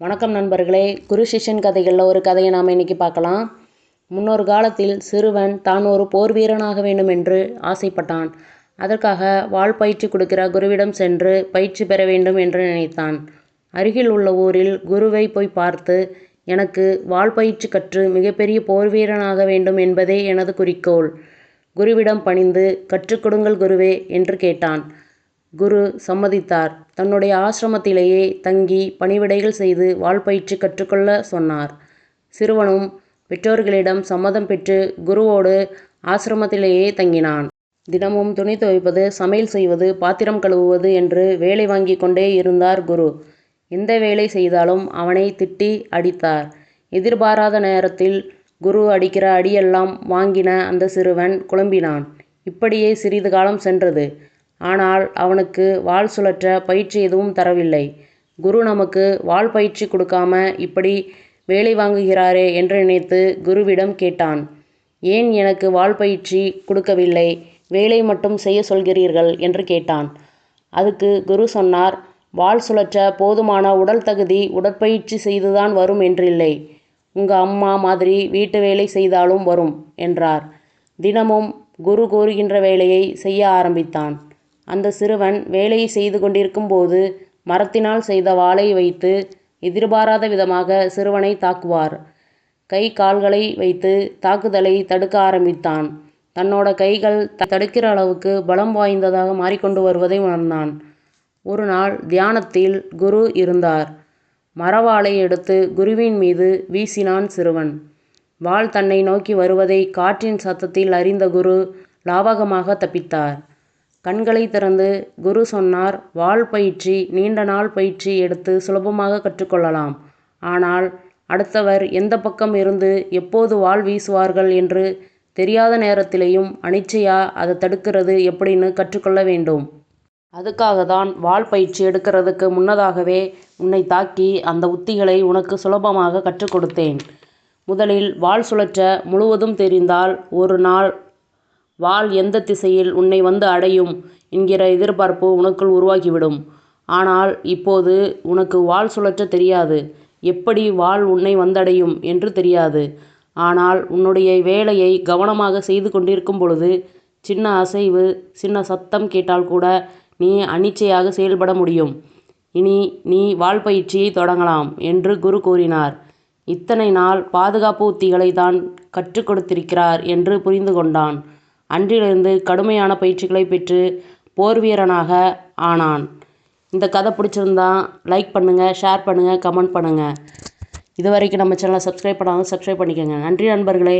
வணக்கம் நண்பர்களே குரு சிஷ்யன் கதைகளில் ஒரு கதையை நாம் இன்னைக்கு பார்க்கலாம். முன்னொரு காலத்தில் சிறுவன் தான் ஒரு போர் வீரனாக வேண்டும் என்று ஆசைப்பட்டான். அதற்காக வாள் பயிற்சி கொடுக்கிற குருவிடம் சென்று பயிற்சி பெற வேண்டும் என்று நினைத்தான். அருகில் உள்ள ஊரில் குருவை போய் பார்த்து எனக்கு வாள் பயிற்சி கற்று மிகப்பெரிய போர் வீரனாக வேண்டும் என்பதே எனது குறிக்கோள். குருவிடம் பணிந்து கற்றுக்கொடுங்கள் குருவே என்று கேட்டான். குரு சம்மதித்தார். தன்னுடைய ஆசிரமத்திலேயே தங்கி பணிவிடைகள் செய்து வாழ்பயிற்சி கற்றுக்கொள்ள சொன்னார். சிறுவனும் பெற்றோர்களிடம் சம்மதம் பெற்று குருவோடு ஆசிரமத்திலேயே தங்கினான். தினமும் துணி துவைப்பது சமையல் செய்வது பாத்திரம் கழுவுவது என்று வேலை வாங்கி கொண்டே இருந்தார் குரு. எந்த வேலை செய்தாலும் அவனை திட்டி அடித்தார். எதிர்பாராத நேரத்தில் குரு அடிக்கிற அடியெல்லாம் வாங்கின அந்த சிறுவன் குழம்பினான். இப்படியே சிறிது காலம் சென்றது. ஆனால் அவனுக்கு வாள் சுழற்ற பயிற்சி எதுவும் தரவில்லை. குரு நமக்கு வாள் பயிற்சி கொடுக்காம இப்படி வேலை வாங்குகிறாரே என்று நினைத்து குருவிடம் கேட்டான். ஏன் எனக்கு வாள் பயிற்சி கொடுக்கவில்லை? வேலை மட்டும் செய்ய சொல்கிறீர்கள் என்று கேட்டான். அதுக்கு குரு சொன்னார் வாள் சுழற்ற போதுமான உடல் தகுதி உடற்பயிற்சி செய்துதான் வரும் என்றில்லை. உங்க அம்மா மாதிரி வீட்டு வேலை செய்தாலும் வரும் என்றார். தினமும் குரு கூறுகின்ற வேலையை செய்ய ஆரம்பித்தான். அந்த சிறுவன் வேலையை செய்து கொண்டிருக்கும் போது மரத்தினால் செய்த வாளை வைத்து எதிர்பாராத விதமாக சிறுவனை தாக்குவார். கை கால்களை வைத்து தாக்குதலை தடுக்க ஆரம்பித்தான். தன்னோட கைகள் தடுக்கிற அளவுக்கு பலம் வாய்ந்ததாக மாறிக்கொண்டு வருவதை உணர்ந்தான். ஒரு நாள் தியானத்தில் குரு இருந்தார். மரவாளை எடுத்து குருவின் மீது வீசினான் சிறுவன். வாள் தன்னை நோக்கி வருவதை காற்றின் சத்தத்தில் அறிந்த குரு லாவகமாக தப்பித்தார். கண்களை திறந்து குரு சொன்னார் வாள் பயிற்சி நீண்ட நாள் பயிற்சி எடுத்து சுலபமாக கற்றுக்கொள்ளலாம். ஆனால் அடுத்தவர் எந்த பக்கம் இருந்து எப்போது வாள் வீசுவார்கள் என்று தெரியாத நேரத்திலேயும் அனிச்சையா அதை தடுக்கிறது எப்படின்னு கற்றுக்கொள்ள வேண்டும். அதுக்காக தான் வாள் பயிற்சி எடுக்கிறதுக்கு முன்னதாகவே உன்னை தாக்கி அந்த உத்திகளை உனக்கு சுலபமாக கற்றுக் கொடுத்தேன். முதலில் வாள் சுழற்ற முழுவதும் தெரிந்தால் ஒரு நாள் வாள் எந்த திசையில் உன்னை வந்து அடையும் என்கிற எதிர்பார்ப்பு உனக்குள் உருவாகிவிடும். ஆனால் இப்போது உனக்கு வாள் சுழற்ற தெரியாது. எப்படி வாள் உன்னை வந்தடையும் என்று தெரியாது. ஆனால் உன்னுடைய வேலையை கவனமாக செய்து கொண்டிருக்கும் பொழுது சின்ன அசைவு சின்ன சத்தம் கேட்டால் கூட நீ அனிச்சையாக செயல்பட முடியும். இனி நீ வாள் பயிற்சியை தொடங்கலாம் என்று குரு கூறினார். இத்தனை நாள் பாதுகாப்பு உத்திகளை தான் கற்றுக் கொடுத்திருக்கிறார் என்று புரிந்து கொண்டான். அன்றிலிருந்து கடுமையான பயிற்சிகளை பெற்று போர் வீரனாக ஆனான். இந்த கதை பிடிச்சிருந்தா லைக் பண்ணுங்கள் ஷேர் பண்ணுங்கள் கமெண்ட் பண்ணுங்கள் இது வரைக்கும் நம்ம சேனலை சப்ஸ்கிரைப் பண்ணாமல் சப்ஸ்கிரைப் பண்ணிக்கோங்க. நன்றி நண்பர்களே.